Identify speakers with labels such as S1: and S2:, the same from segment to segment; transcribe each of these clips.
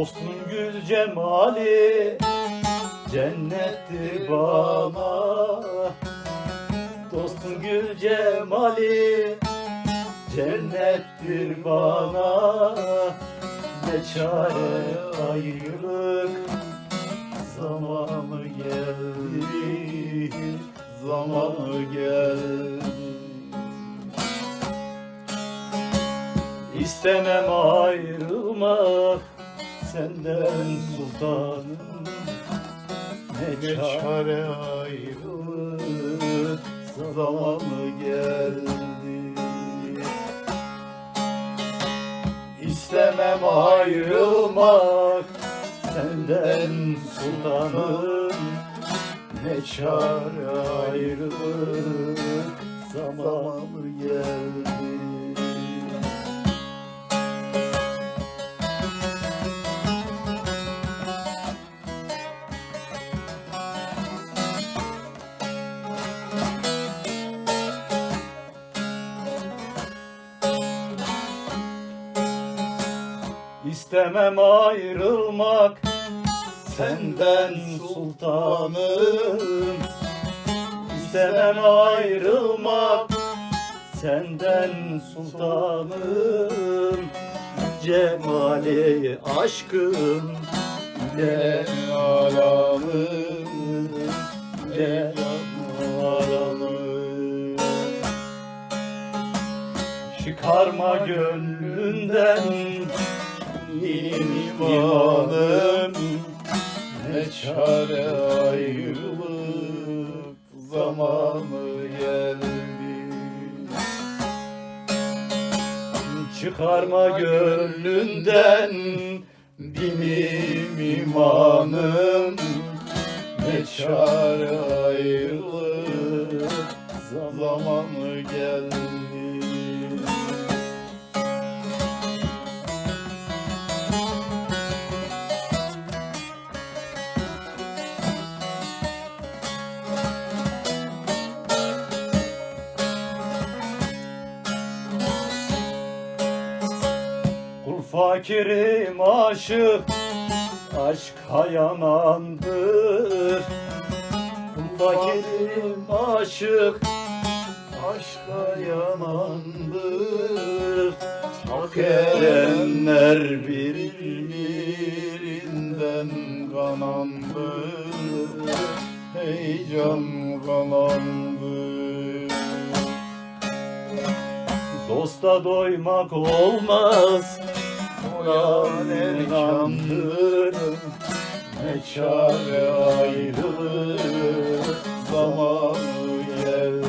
S1: Dostun gül cemali cennettir bana. Dostun gül cemali cennettir bana. Ne çare ayrılık zamanı geldi zamanı geldi. İstemem ayrılmak senden sultanım. Ne çare ayrılık zamanı geldi İstemem ayrılmak senden sultanım. Ne çare ayrılık zamanı geldi İstemem ayrılmak. Senden sultanım. İstemem ayrılmak. Senden sultanım. Cemali aşkın ile alamım ile alamım Çıkarma gönlünden imanım Ne çare ayrılık zamanı geldi. Çıkarma gönlünden benim imanım Ne çare ayrılık zamanı geldi fakirim aşık Aşka yanandır Kul fakirim aşık Aşka yanandır Hak erenler birbirinden kanandır. Heyecan kanandır Dosta doymak olmaz Doyan erkandır Ne çare ayrılık Zamanı geldi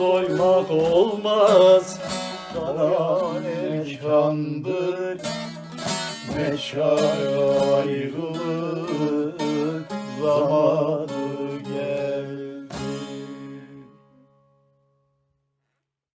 S1: doymak olmaz Doyan erkandır Ne çare